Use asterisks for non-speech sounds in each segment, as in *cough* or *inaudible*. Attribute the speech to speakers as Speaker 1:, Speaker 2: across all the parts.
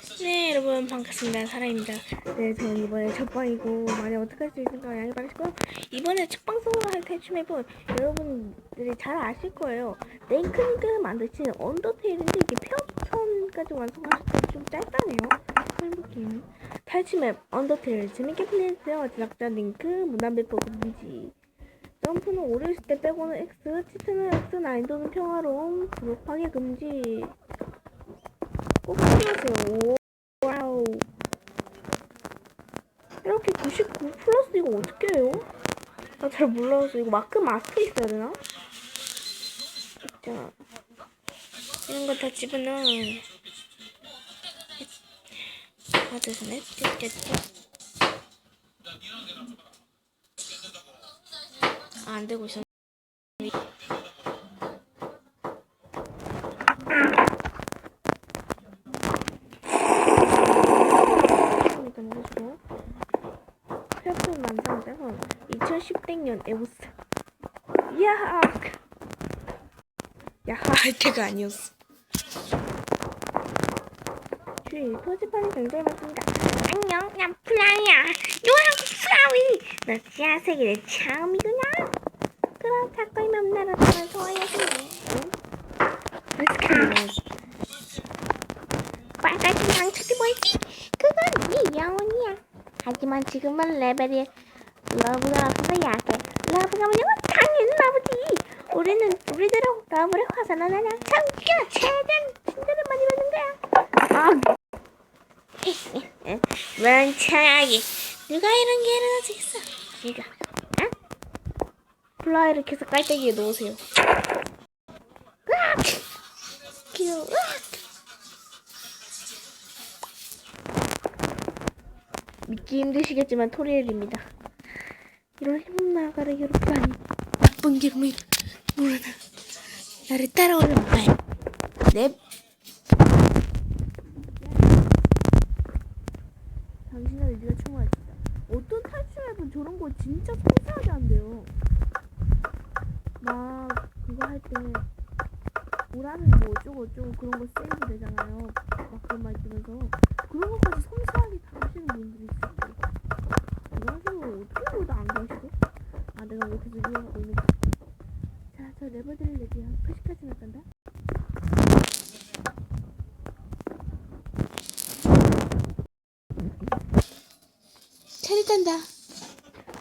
Speaker 1: 네 여러분 반갑습니다. 사라입니다. 네 저는 이번에 첫 방이고 많이 어떡할 수 있을까 양해 바라시고요 이번에 첫 방송으로 할 탈춤해본 여러분들이 잘 아실 거예요. 랭크니그 만드신 언더테일인데 이게 편편까지 완성하셨더니 좀 짧다네요. 해볼게요 탈춤앱 언더테일. 재밌게 플레이했어요. 제작자 링크 문안 배포 금지. 점프는 있을 때 빼고는 X 치트는 X 난이도는 평화로움 곱하기 금지 오, 와우. 이렇게 99 플러스 이거 어떻게 해요? 나 잘 몰라서 이거 마크 마스크 있어야 되나? 자, 이런 거 다 집어넣어. 넷, 넷. 아, 안 되고 있어. 일단 해주고 만상자가 2010년 에보스. 야하 야하 할 때가 아니었어. 주의 표지판이 굉장히 많습니다. 안녕 난 플라이야. 유한국 플라위 나 지하 세계의 처음이구나. 그럼 자꾸 이만 나라다가 좋아해주네 응? 빨간색 양초도 뭐지? 그건 네 영혼이야. 하지만 지금은 레벨이 러브가 없어서 약해. 러브가 뭐냐고? 당연히 러브지. 우리는 우리들은 러브를 화산하느냐? 참기야 최대한 친절을 많이 받는 거야. *laughs* 아. 멍청하게 누가 이런 게 일어나지겠어? 네가. 어? 플라이를 계속 깔때기에 놓으세요. 으악! 귀여워. 으악! 믿기 힘드시겠지만 토리엘입니다. 이런 나가를 괴롭다니 나쁜 기름을 모르는 나를 따라오는 말. 넵. 당신의 의지가 충분하다. 어떤 탈출앱은 저런 거 진짜 섬세하게 한대요. 막 그거 할 때 오라는 뭐 어쩌고 어쩌고 그런 거 세이브 되잖아요. 막 그런 말 뜨면서 그런 것까지 섬세하게 다 하시는 분들이 있어요. 어떻게 보다 안 가시죠? 아 내가 왜 계속 이어가고 있는 거야? 자, 저 레버들을 내게요. 표시까지 나간다. 차리단다.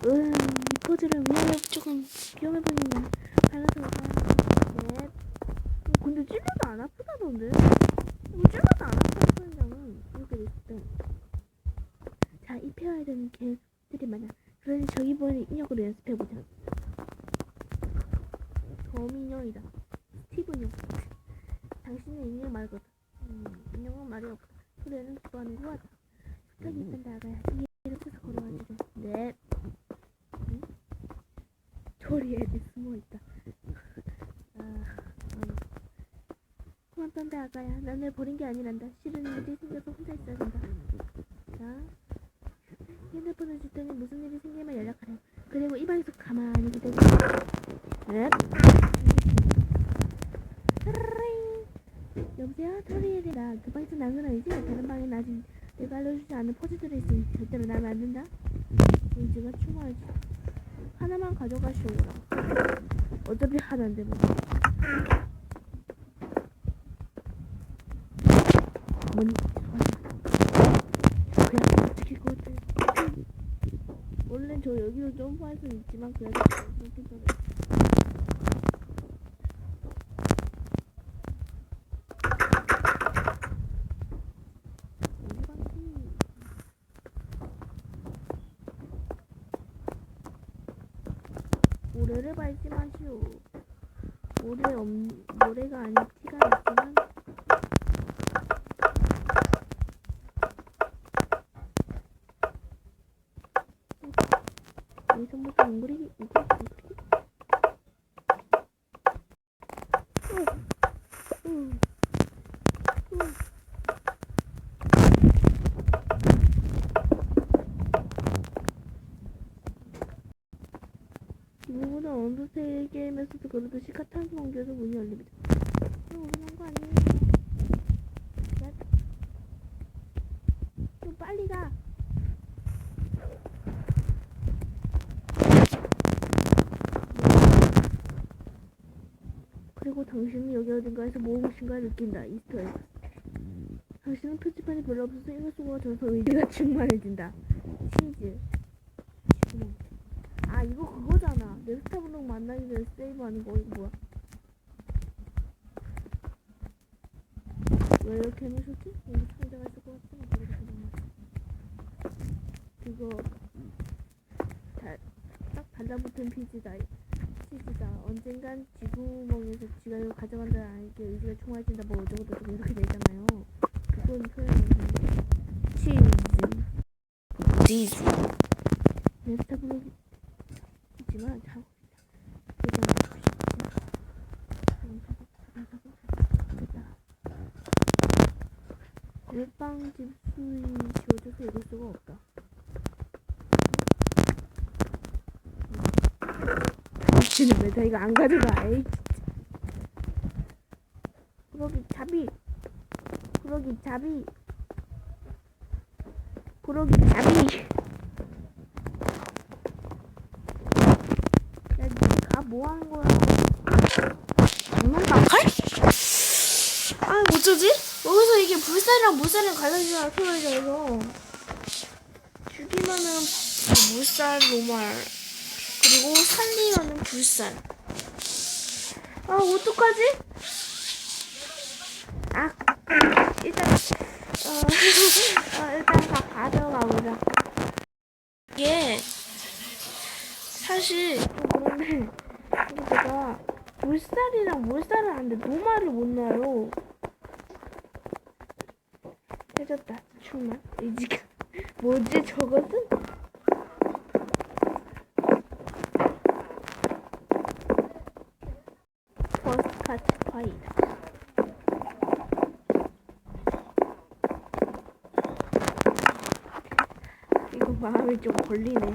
Speaker 1: 음, 이 포즈를 위험해 조금 위험해 보이는 발라서 넷. 어, 근데 찔러도 안 아프다던데? 이거 찔러도 안 아프다는 점은 이렇게 됐을 때. 자, 입혀야 되는 개들이 많아. 그러니 저기 보는 인형으로 연습해보자. 거민형이다. 스티븐형. 당신은 인형 말거든. 음, 인형은 말이 없다. 소리는 좋아하는 후하다. 끝까지 일단 나가야 뒤에 서서 걸어가지고. 네. 응? 조리에 숨어있다. 아, 음. 떤데 아가야. 난널 버린 게 아니란다. 실은 일이 생겨서 혼자 있어야 된다. 자, 핸드 폰을 줄 테니 무슨 일이 생기면 연락하래. 그리고 이 방에서 가만히 기다려. 네. 따라라잉. 여보세요? 난건 아니지? 다른 방엔 아직 내가 알려주지 않은 포즈들이 있으니 절대로 나면 안 된다. 의지가 충분하지. 하나만 가져가시오라. 어차피 하나인데 뭐. 뭐니? 그냥 어떻게 것 같아. 원래 저 여기로 점프할 수 있지만 그래도 저래. 어디 갔지? 모래를 밟지 마시오. 모래 없, 모래가 아닌 티가 있지만 여기서부터 웅그리기 이게 어떻게? 응. 응. 응. 누구보다 언더테일 그러듯이 카탄스 왕교에서 문이 열립니다. 이거 우승한 거 아니에요? 야. 빨리 가. 그리고 당신은 여기 어딘가에서 무엇인가 느낀다. 이스터에그. 당신은 표지판이 별로 없어서 쓰고 전서 의지가 충만해진다. 치즈. 아 이거 그거잖아. 넥스타블록 만나기 전에 세이브하는 거 뭐야? 왜 이렇게 해놓으셨지? 여기 상자가 있을 것 같지만 그냥 그거 다, 딱 달라붙은 피지다. 치즈다. 언젠간 쥐구멍에서 쥐가 이걸 가져간다는 아이에게 의지가 총알진다. 뭐 어쩌고저쩌고 이렇게 되잖아요. 그건 표현이 치즈. 치즈. 넥스타블록이지만 자 일단 물방 집수이 지워져서 읽을 수가 없다. 미치는 왜다 이거 안 가져가? 부러기 잡이. 부러기 잡이. 부러기 잡이. 야, 니가 뭐 하는 거야? 장난감? 아, 어쩌지? 불살이랑 물살이랑 갈라지잖아, 표현에서. 죽이면은 물살, 노말. 그리고 살리면은 불살. 아, 어떡하지? 아, 일단, 어, *laughs* 어 일단 다 가져가 보자. 이게, 사실, 좀 그런데, 제가 물살이랑 물살을 하는데 노말을 못 놔요. 해줬다. 충만. 의지가. *laughs* 뭐지 저것은? 퍼스카트 파이다. 이거 마음이 좀 걸리네.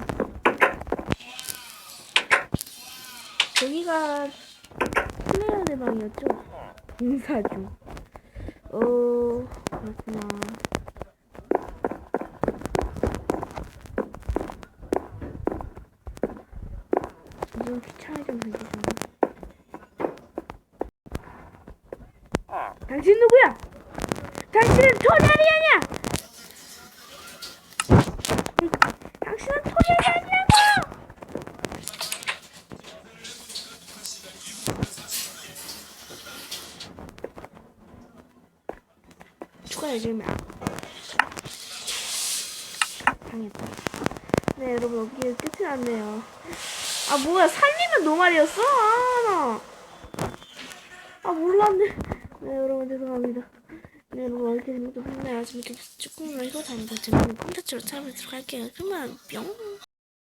Speaker 1: 여기가 플레이어의 방이었죠? 봉사주. 어, 그렇구나. 이건 귀찮아좀 생기잖아. 당신 누구야? 당신은 토리안이 아니야! 당신은 토리안이 아니라고! 주면 당했다. 네 여러분 여기 끝이 났네요. 아 뭐야 살리면 노말이었어? 아, 나. 아 몰랐네. 네 여러분 죄송합니다. 네 여러분 이렇게 재밌게 봤나요? 재밌게 쭉 보면 이거 다음에 더 재밌는 콘텐츠로 찾아뵙도록 할게요. 그러면 뿅.